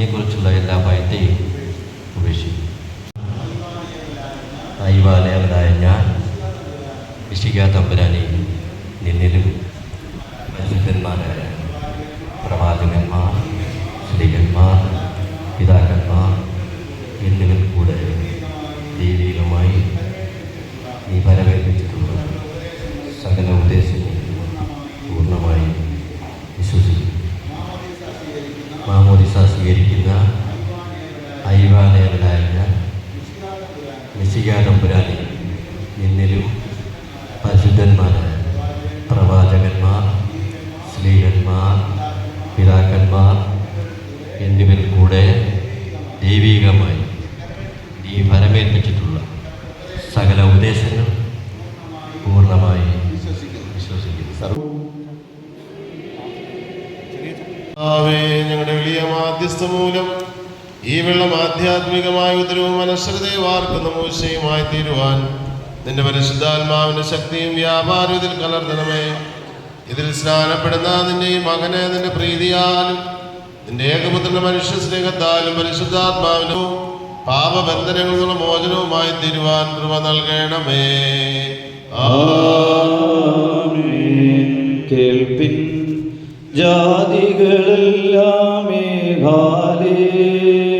നിന്നെക്കുറിച്ചുള്ള എല്ലാ ഭയത്തെയും ഉപേക്ഷിക്കും. ദൈവാലയവനായ ഞാൻ വിശിക തമ്പുരാനെ നിന്നിലും പരിശുദ്ധന്മാരായ പ്രവാചകന്മാർ സ്ത്രീകന്മാർ പിതാക്കന്മാർ എന്നിവർ കൂടെ ദൈവികമായി നീ പരമേൽപ്പിച്ചിട്ടുള്ള സകല ഉദ്ദേശങ്ങളും സ്വീകരിക്കുന്ന ഐവാലയവനായ ഞാൻ എന്നിലും പരിശുദ്ധന്മാരായ പ്രവാചകന്മാർ സ്ത്രീകന്മാർ പിതാക്കന്മാർ എന്നിവരിൽ കൂടെ ദൈവികമായി നീ ഫലമേൽപ്പിച്ചിട്ടുള്ള സകല ഉപദേശങ്ങൾ പൂർണമായി വിശ്വസിക്കുന്നു സർവ കർത്താവേ, ഞങ്ങളുടെ വലിയ മാധ്യസ്ഥ മൂലം ഈ വെള്ളം ആധ്യാത്മികമായ ഉദരവും മനസ്സരതയെ വാർക്കുന്ന മൂശയുമായി തീരുവാൻ നിന്റെ പരിശുദ്ധാത്മാവിന്റെ ശക്തിയും വ്യാപാരം ഇതിൽ കലർത്തണമേ ഇതിൽ സ്നാനപ്പെടുന്ന നിന്റെ ഈ മകനെ നിന്റെ പ്രീതിയാലും നിന്റെ ഏകപുത്രന്റെ മനുഷ്യ സ്നേഹത്താലും പരിശുദ്ധാത്മാവിനും പാപബന്ധനങ്ങളുള്ള മോചനവുമായി തീരുവാൻ കൃപ നൽകണമേ. കേൾപ്പിൻ. ജാതികളെല്ലാമേ ഹാലേലൂയ.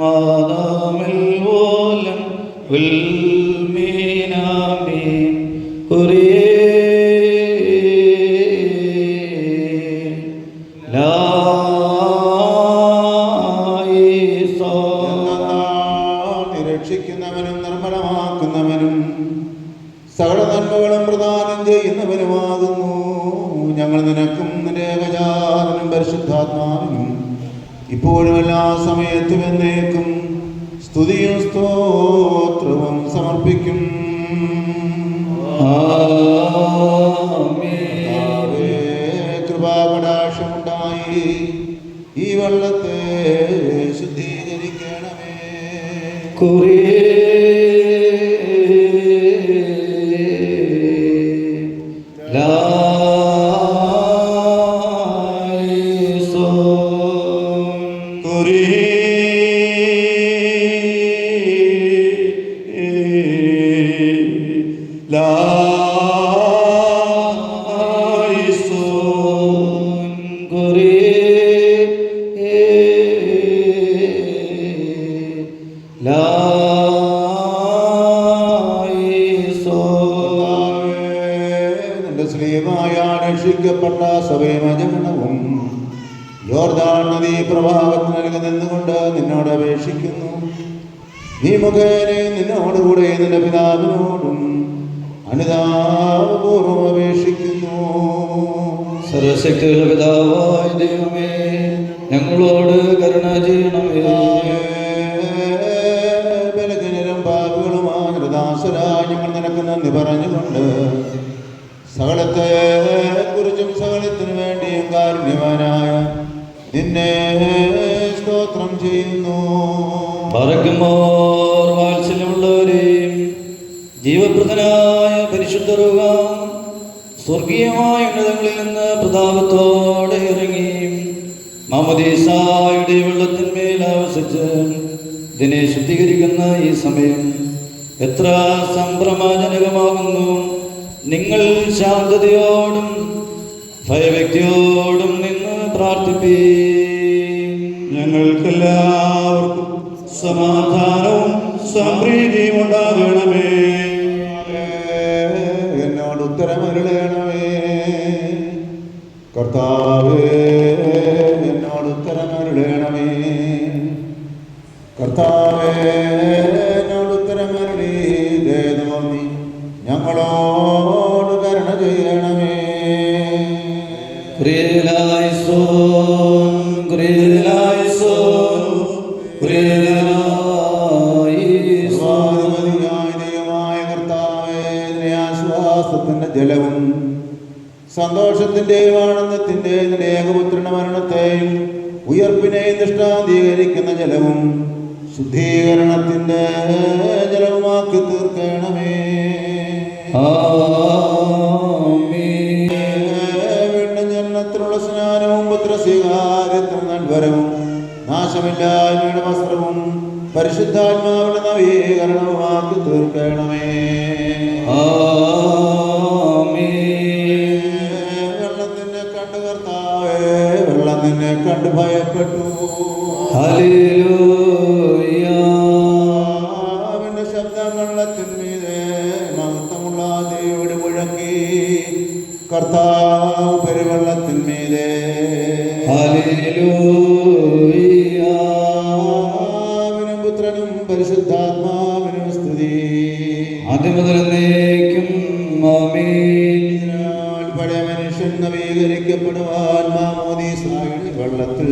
മാതാമിൽ വോലം ഉൽമീനാമീൻ ലായിസോ രക്ഷിക്കുന്നവനും നിർമ്മലമാക്കുന്നവനും സകല നന്മകളും പ്രദാനം ചെയ്യുന്നവനുമാകുന്നു. ഇപ്പോഴും എല്ലാ സമയത്തും എന്നേക്കും സ്തുതിയും സ്തോത്രവും സമർപ്പിക്കും. കൃപാകടാക്ഷമുണ്ടായി. ഈ വെള്ളത്തെ ശുദ്ധീകരിക്കണമേ. കുറിയേ രക്ഷിക്കപ്പെട്ട ജോർദാൻ യോർദാൻ നദീ പ്രഭാവത്തിന് നൽകി നിന്നുകൊണ്ട് നിന്നോട് അപേക്ഷിക്കുന്നു. നീ മുഖേനെ നിന്നോടുകൂടെ നിന്റെ പിതാവിനോടും അനുതാപൂർവം അപേക്ഷിക്കുന്നു. സർവശക്തിയുടെ പിതാവായ ദൈവമേ ഞങ്ങളോട് കരുണ ചെയ്യണമേ ബലഹീനരും പാപികളുമായ ദാസരായ ഞങ്ങൾ നിനക്ക് നന്ദി പറഞ്ഞുകൊണ്ട് സകലത്തെ കുറിച്ചും സകലത്തിനു വേണ്ടിയും കാരുണ്യവാനായ നിന്നെ സ്തോത്രം ചെയ്യുന്നു. പറക്കുമോർ വാത്സല്യമുള്ളവരെയും ജീവപ്രദനായ പരിശുദ്ധറുക സ്വർഗീയമായ ഉന്നതങ്ങളിൽ നിന്ന് പ്രതാപത്തോടെ ഇറങ്ങി മാമദീസായുടെ വെള്ളത്തിന്മേൽ ആവശിച്ച് ഇതിനെ ശുദ്ധീകരിക്കുന്ന ഈ സമയം എത്ര സംഭ്രമജനകമാകുന്നു. നിങ്ങൾ ശാന്തതയോടും ഭയഭക്തിയോടും നിന്ന് പ്രാർത്ഥിപ്പീ. ഞങ്ങൾക്കെല്ലാവർക്കും സമാധാനവും സമൃദ്ധിയും ഉണ്ടാകണമേ. എന്നോട് ഉത്തരമരുളണമേ. കർത്താവേ എന്നോട് ഉത്തരമരുളണമേ. കർത്താവേ എന്നോട് ഉത്തരമരുളി. ദേവി ഞങ്ങളോട് ആശ്വാസത്തിന്റെ ജലവും സന്തോഷത്തിന്റെയും ആനന്ദത്തിന്റെ ഏകപുത്രന്റെ മരണത്തെയും ഉയർപ്പിനെയും ദൃഷ്ടാന്തീകരിക്കുന്ന ജലവും ശുദ്ധീകരണത്തിന്റെ ജലവുമാക്കി തീർക്കണമേ Amin. പരിശുദ്ധാത്മാവിന്റെ നവീകരണവുമാക്കി തീർക്കണമേ. വെള്ളം നിന്നെ കണ്ട് കർത്താവേ വെള്ളം നിന്നെ കണ്ട് ഭയപ്പെട്ടു. അവന്റെ ശബ്ദം വെള്ളത്തിന്മീതെ മഹത്വമുള്ള ദേവിടെ മുഴക്കി കർത്താവ് നവീകരിക്കപ്പെടുവാൻ മാമോദീസായുടെ വെള്ളത്തിൽ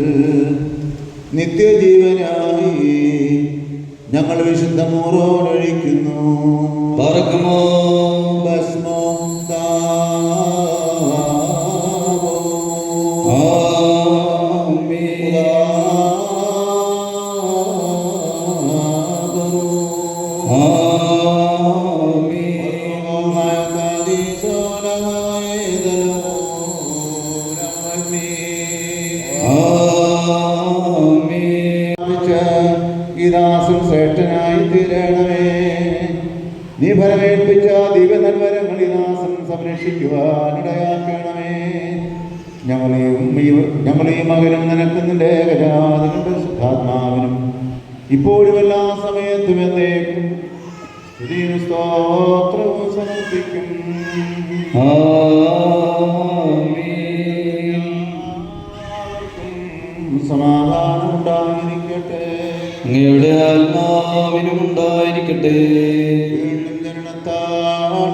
നിത്യജീവനായി ഞങ്ങൾ വിശുദ്ധ മൂറോടൊഴിക്കുന്നു പറക്കുമോ ഭസ്മോ താവോ. നീ ഫലമേൽപ്പിച്ച ദിവ്യനന്വരങ്ങൾ ഗീതാസും സംരക്ഷിക്കുവാനിടയാക്കണമേ ഞങ്ങളെയും ഞങ്ങളെയും മകനും നിനക്ക് നിന്റെ പരിശുദ്ധാത്മാവിനും ഇപ്പോഴും എല്ലാ സമയത്തും സ്തുതിയും സ്തോത്രവും സമർപ്പിക്കും. സമാധാനം ഉണ്ടായിരിക്കട്ടെ. ആത്മാവിനും ഉണ്ടായിരിക്കട്ടെ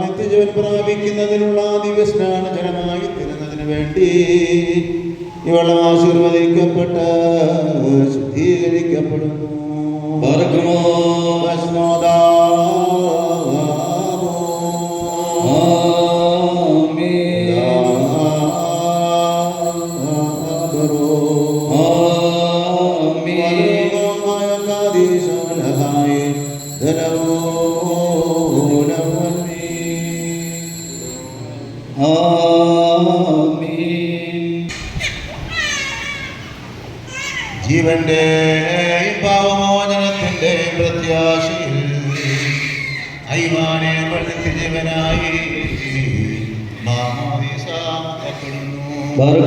നിത്യജീവൻ പ്രാപിക്കുന്നതിനുള്ള ദിവസ്നാന ജനമായി തരുന്നതിന് വേണ്ടി ഇവളം ആശീർവദിക്കപ്പെട്ട് ശുദ്ധീകരിക്കപ്പെടുന്നു. Amen.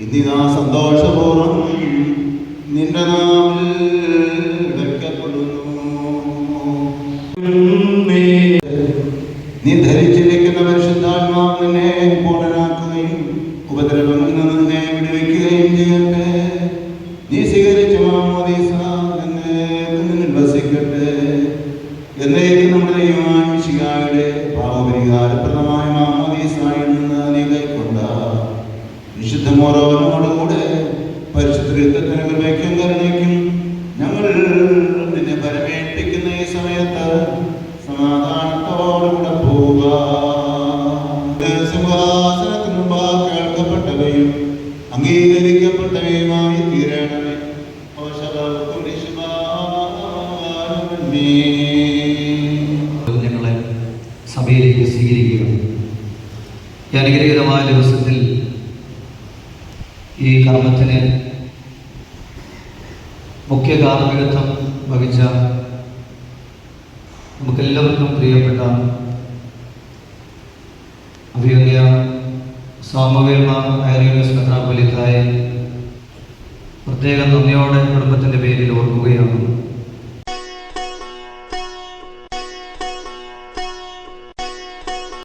ഇന്നിതാ സന്തോഷപൂർവം നിന്റെ നാമിൽ നീ ധരിച്ചിരിക്കുന്ന പരിശുദ്ധാത്മാവ് നിന്നെ പൂർണനാക്കുകയും ഉപദ്രവങ്ങളിൽ നിന്ന് നിന്നെ വിടുവിക്കുകയും ചെയ്യട്ടെ സമാധാനത്തോടുകൂടെ പോവുക. സിംഹാസനത്തിന് മുമ്പാകെ കേൾക്കപ്പെട്ടവയും അംഗീകരിക്കപ്പെട്ടവയുമായി തീരണമേ. ഞങ്ങളെ സഭയിലേക്ക് സ്വീകരിക്കുക ഈ അനുഗ്രഹീതമായ ദിവസത്തിൽ ഈ കർമ്മത്തിന് മുഖ്യ കാർമ്മികത്വം വഹിച്ച നമുക്കെല്ലാവർക്കും പ്രിയപ്പെട്ട അഭിയോഗ്യ സാമൂഹ്യമാർ ഐറിയസ് മെത്രാപ്പൊലിത്തായ പ്രത്യേക നന്ദിയോടെ കുടുംബത്തിന്റെ പേരിൽ ഓർക്കുകയാണ്.